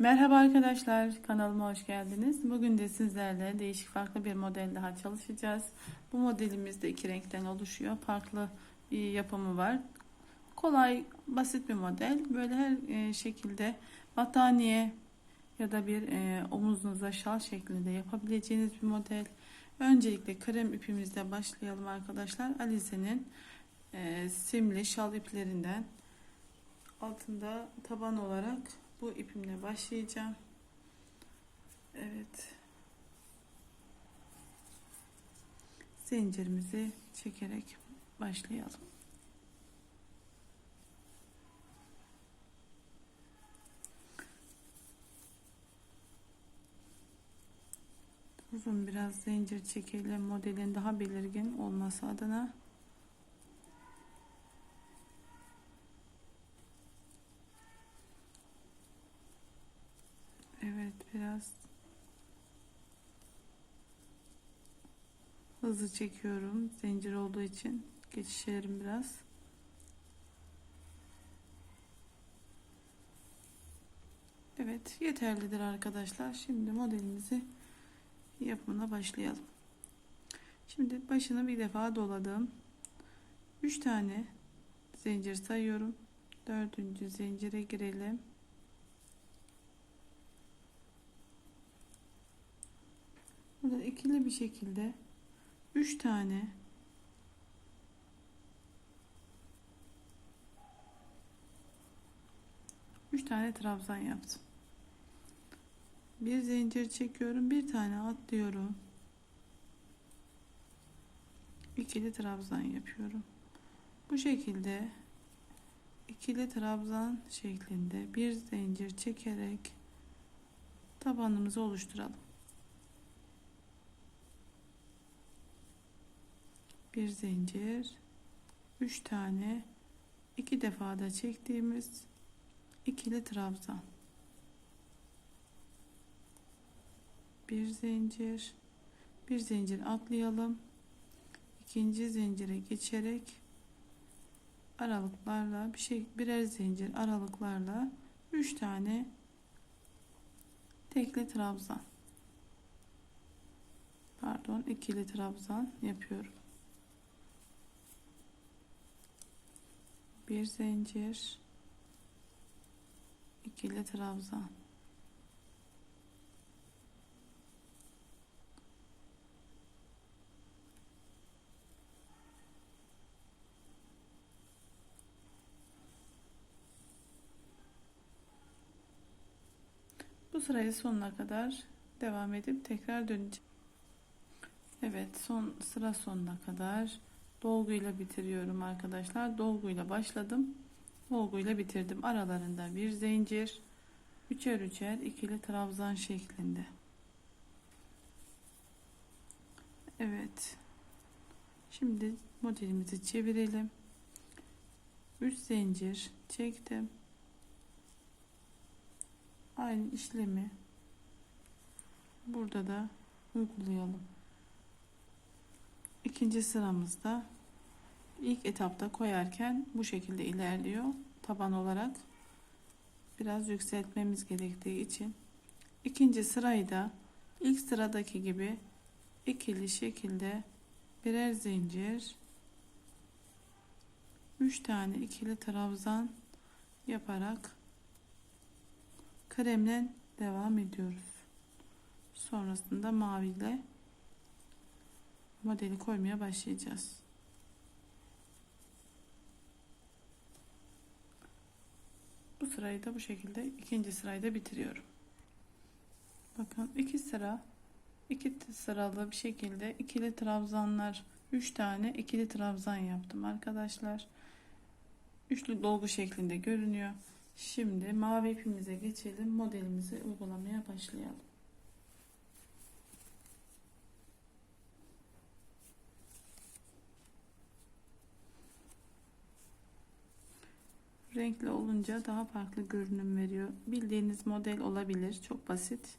Merhaba arkadaşlar, kanalıma hoş geldiniz. Bugün de sizlerle değişik farklı bir model daha çalışacağız. Bu modelimiz de iki renkten oluşuyor. Farklı bir yapımı var. Kolay, basit bir model. Böyle her e, şekilde battaniye ya da bir e, omuzunuza şal şeklinde yapabileceğiniz bir model. Öncelikle krem ipimizle başlayalım arkadaşlar. Alize'nin e, simli şal iplerinden altında taban olarak bu ipimle başlayacağım. Evet. Zincirimizi çekerek başlayalım. Uzun biraz zincir çekelim modelin daha belirgin olması adına. Evet biraz hızlı çekiyorum zincir olduğu için geçişlerim biraz. Evet yeterlidir arkadaşlar. Şimdi modelimizi yapımına başlayalım. Şimdi başını bir defa doladım. 3 tane zincir sayıyorum. Dördüncü zincire girelim. Burada ikili bir şekilde 3 tane üç tane trabzan yaptım. Bir zincir çekiyorum, bir tane atlıyorum. İkili trabzan yapıyorum. Bu şekilde ikili trabzan şeklinde bir zincir çekerek tabanımızı oluşturalım. Bir zincir 3 tane iki defa da çektiğimiz ikili trabzan. Bir zincir bir zincir atlayalım. İkinci zincire geçerek aralıklarla bir şey birer zincir aralıklarla 3 tane tekli trabzan. Pardon ikili trabzan yapıyorum bir zincir ikili trabzan bu sırayı sonuna kadar devam edip tekrar döneceğim. Evet son sıra sonuna kadar dolguyla bitiriyorum arkadaşlar. Dolguyla başladım. Dolguyla bitirdim. Aralarında bir zincir üçer üçer ikili trabzan şeklinde. Evet. Şimdi modelimizi çevirelim. 3 zincir çektim. Aynı işlemi burada da uygulayalım ikinci sıramızda ilk etapta koyarken bu şekilde ilerliyor. Taban olarak biraz yükseltmemiz gerektiği için. İkinci sırayı da ilk sıradaki gibi ikili şekilde birer zincir 3 tane ikili trabzan yaparak kremle devam ediyoruz. Sonrasında mavi ile modeli koymaya başlayacağız. Bu sırayı da bu şekilde ikinci sırayı da bitiriyorum. Bakın iki sıra iki sıralı bir şekilde ikili trabzanlar 3 tane ikili trabzan yaptım arkadaşlar. Üçlü dolgu şeklinde görünüyor. Şimdi mavi ipimize geçelim. Modelimizi uygulamaya başlayalım. renkli olunca daha farklı görünüm veriyor. Bildiğiniz model olabilir. Çok basit.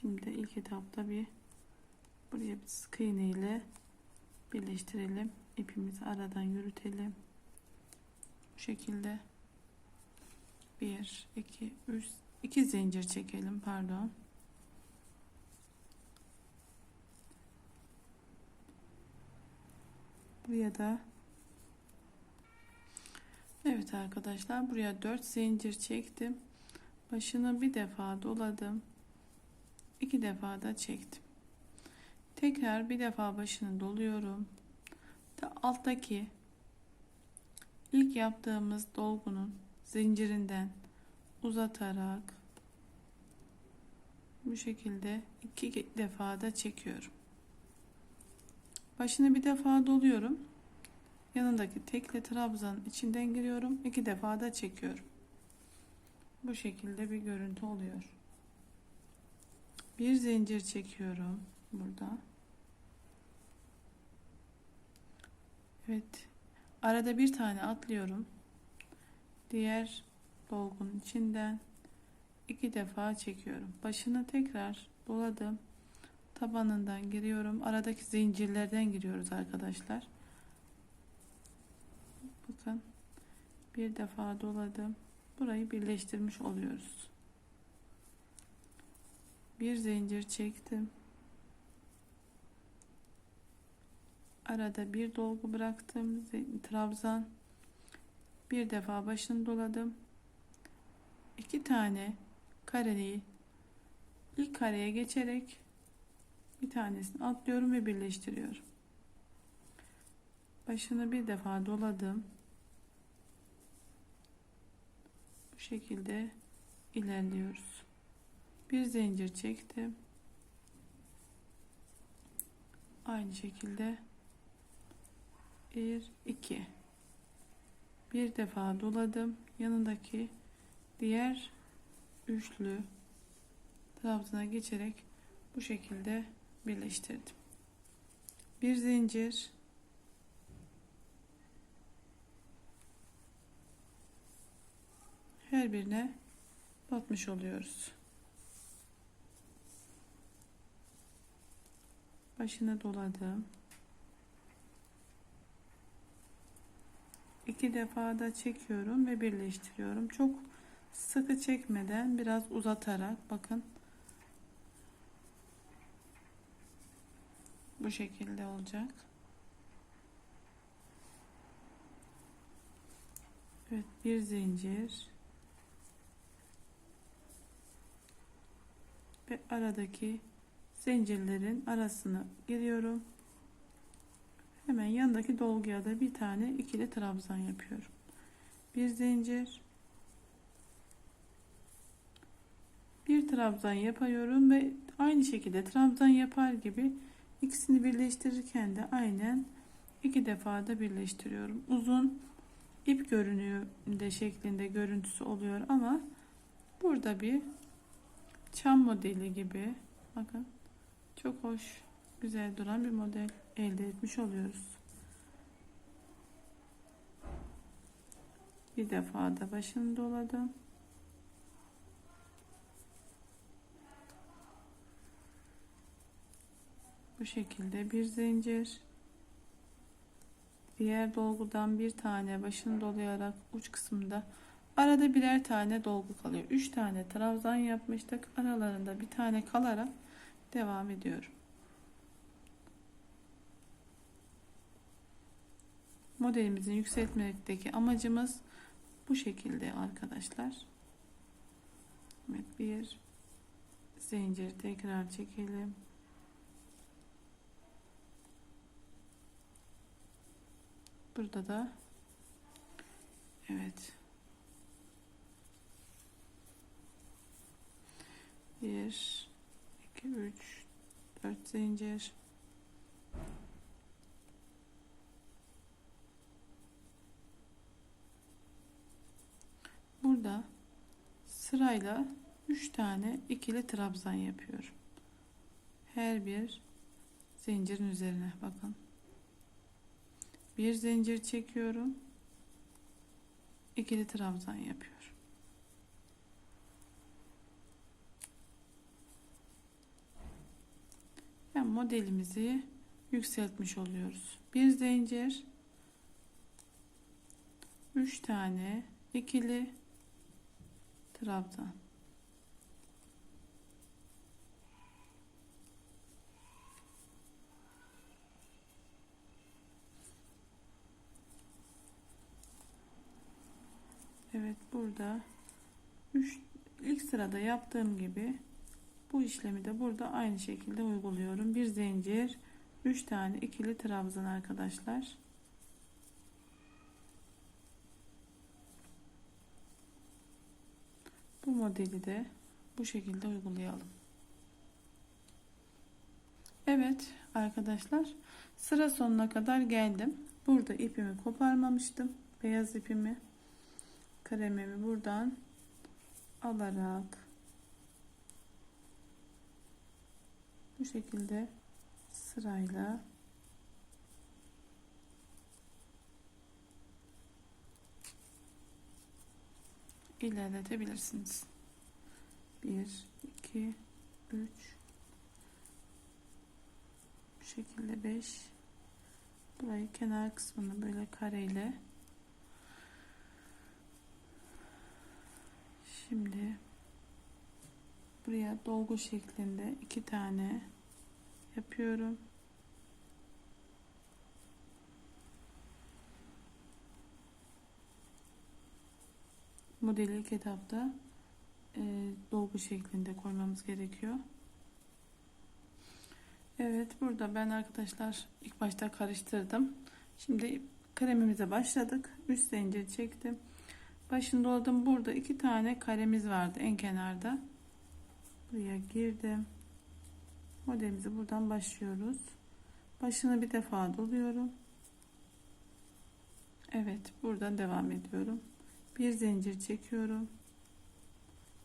Şimdi ilk etapta bir buraya bir sık iğne ile birleştirelim. İpimizi aradan yürütelim. Bu şekilde 1 2 3 2 zincir çekelim pardon. Buraya da Evet arkadaşlar buraya 4 zincir çektim. Başını bir defa doladım. iki defa da çektim. Tekrar bir defa başını doluyorum. Da alttaki ilk yaptığımız dolgunun zincirinden uzatarak bu şekilde iki defa da çekiyorum. Başını bir defa doluyorum. Yanındaki tekli trabzanın içinden giriyorum. iki defa da çekiyorum. Bu şekilde bir görüntü oluyor. Bir zincir çekiyorum burada. Evet. Arada bir tane atlıyorum. Diğer dolgunun içinden iki defa çekiyorum. Başını tekrar doladım. Tabanından giriyorum. Aradaki zincirlerden giriyoruz arkadaşlar. Bakın. Bir defa doladım. Burayı birleştirmiş oluyoruz. Bir zincir çektim. Arada bir dolgu bıraktım. Trabzan. Bir defa başını doladım. İki tane kareyi ilk kareye geçerek bir tanesini atlıyorum ve birleştiriyorum. Başını bir defa doladım. Bu şekilde ilerliyoruz. Bir zincir çektim. Aynı şekilde 1 2 bir defa doladım. Yanındaki diğer üçlü trabzana geçerek bu şekilde birleştirdim. Bir zincir her birine batmış oluyoruz. Başına doladım. İki defa da çekiyorum ve birleştiriyorum. Çok sıkı çekmeden biraz uzatarak bakın bu şekilde olacak. Evet bir zincir ve aradaki zincirlerin arasını giriyorum. Hemen yanındaki dolguya da bir tane ikili trabzan yapıyorum. Bir zincir. Bir trabzan yapıyorum ve aynı şekilde trabzan yapar gibi ikisini birleştirirken de aynen iki defa da birleştiriyorum. Uzun ip görünüyor de şeklinde görüntüsü oluyor ama burada bir çam modeli gibi bakın çok hoş güzel duran bir model elde etmiş oluyoruz. Bir defa da başını doladım. Bu şekilde bir zincir. Diğer dolgudan bir tane başını dolayarak uç kısımda arada birer tane dolgu kalıyor. Üç tane trabzan yapmıştık. Aralarında bir tane kalarak devam ediyorum. Modelimizin yükseltmekteki amacımız bu şekilde arkadaşlar. Evet bir zincir tekrar çekelim. Burada da evet bir iki üç dört zincir burada sırayla 3 tane ikili trabzan yapıyorum. Her bir zincirin üzerine bakın. Bir zincir çekiyorum. ikili trabzan yapıyorum. hem modelimizi yükseltmiş oluyoruz. Bir zincir, 3 tane ikili trabzan. Evet burada 3 ilk sırada yaptığım gibi bu işlemi de burada aynı şekilde uyguluyorum. Bir zincir, 3 tane ikili trabzan arkadaşlar. Modeli de bu şekilde uygulayalım. Evet arkadaşlar sıra sonuna kadar geldim. Burada ipimi koparmamıştım. Beyaz ipimi kremimi buradan alarak bu şekilde sırayla ilerletebilirsiniz. 1 2 3 bu şekilde 5 burayı kenar kısmını böyle kareyle. Şimdi buraya dolgu şeklinde iki tane yapıyorum. Modeli ilk etapta e, dolgu şeklinde koymamız gerekiyor. Evet burada ben arkadaşlar ilk başta karıştırdım. Şimdi kremimize başladık. 3 zincir çektim. Başını doladım. Burada iki tane karemiz vardı en kenarda. Buraya girdim. Modelimizi buradan başlıyoruz. Başını bir defa doluyorum. Evet, buradan devam ediyorum. Bir zincir çekiyorum.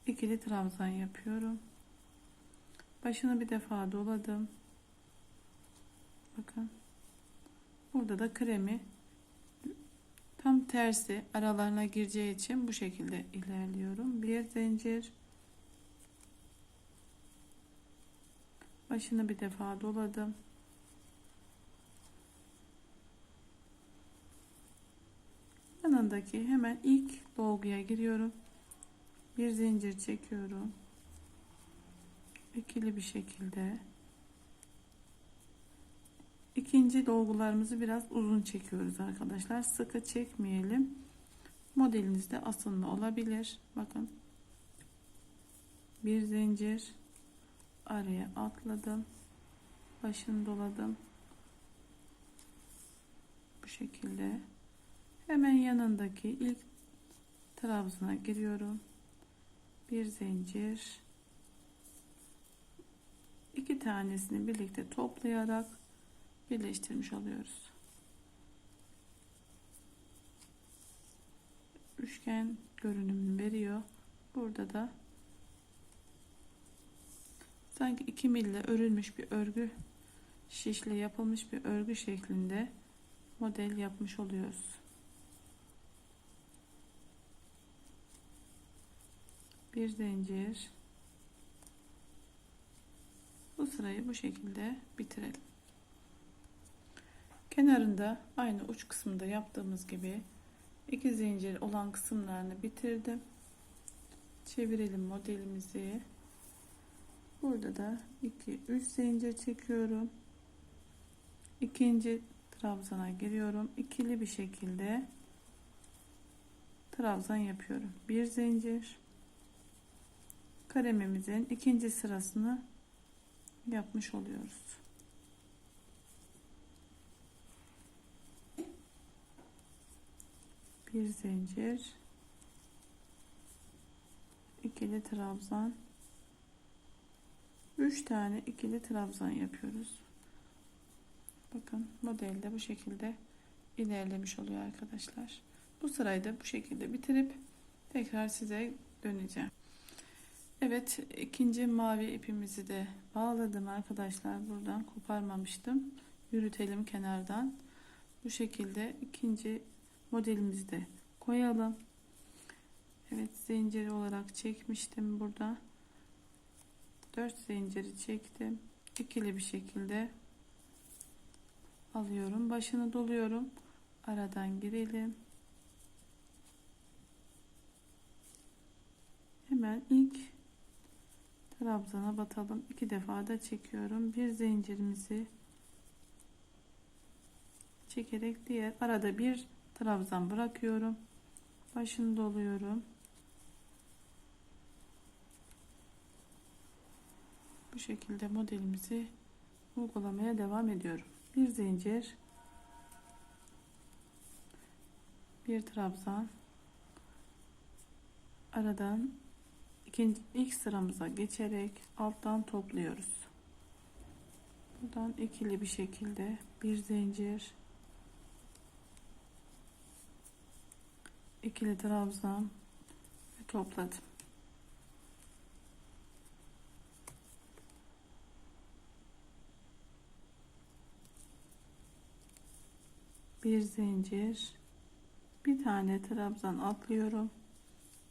İkili trabzan yapıyorum. Başını bir defa doladım. Bakın. Burada da kremi tam tersi aralarına gireceği için bu şekilde ilerliyorum. Bir zincir başını bir defa doladım. Yanındaki hemen ilk dolguya giriyorum. Bir zincir çekiyorum. İkili bir şekilde İkinci dolgularımızı biraz uzun çekiyoruz arkadaşlar. Sıkı çekmeyelim. Modelinizde asıllı olabilir. Bakın. Bir zincir araya atladım. Başını doladım. Bu şekilde. Hemen yanındaki ilk trabzana giriyorum. Bir zincir. iki tanesini birlikte toplayarak birleştirmiş oluyoruz. Üçgen görünümünü veriyor. Burada da sanki 2 mille örülmüş bir örgü şişle yapılmış bir örgü şeklinde model yapmış oluyoruz. Bir zincir bu sırayı bu şekilde bitirelim. Kenarında aynı uç kısmında yaptığımız gibi iki zincir olan kısımlarını bitirdim. Çevirelim modelimizi. Burada da 2 3 zincir çekiyorum. İkinci trabzana giriyorum. İkili bir şekilde trabzan yapıyorum. Bir zincir kalemimizin ikinci sırasını yapmış oluyoruz. bir zincir ikili trabzan. 3 tane ikili trabzan yapıyoruz. Bakın modelde bu şekilde ilerlemiş oluyor arkadaşlar. Bu sırayı da bu şekilde bitirip tekrar size döneceğim Evet ikinci mavi ipimizi de bağladım arkadaşlar buradan koparmamıştım yürütelim kenardan bu şekilde ikinci modelimizi de koyalım. Evet zinciri olarak çekmiştim burada. 4 zinciri çektim. ikili bir şekilde alıyorum. Başını doluyorum. Aradan girelim. Hemen ilk trabzana batalım. İki defa da çekiyorum. Bir zincirimizi çekerek diğer arada bir trabzan bırakıyorum. Başını doluyorum. Bu şekilde modelimizi uygulamaya devam ediyorum. Bir zincir, bir trabzan, aradan ikinci ilk sıramıza geçerek alttan topluyoruz. Buradan ikili bir şekilde bir zincir, ikili trabzan ve topladım. bir zincir bir tane trabzan atlıyorum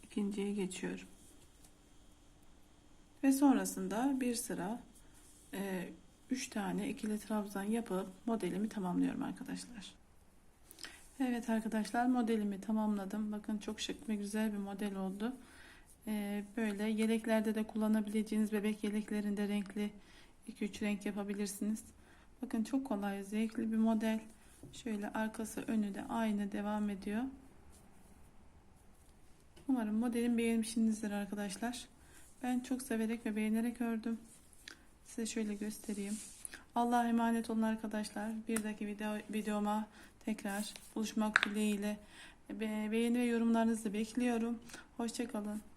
ikinciye geçiyorum ve sonrasında bir sıra 3 tane ikili trabzan yapıp modelimi tamamlıyorum arkadaşlar. Evet arkadaşlar modelimi tamamladım. Bakın çok şık ve güzel bir model oldu. E, böyle yeleklerde de kullanabileceğiniz bebek yeleklerinde renkli 2-3 renk yapabilirsiniz. Bakın çok kolay zevkli bir model. Şöyle arkası önü de aynı devam ediyor. Umarım modelimi beğenmişsinizdir arkadaşlar. Ben çok severek ve beğenerek ördüm. Size şöyle göstereyim. Allah'a emanet olun arkadaşlar. Bir dahaki video, videoma tekrar buluşmak dileğiyle. Be beğeni ve yorumlarınızı bekliyorum. Hoşçakalın.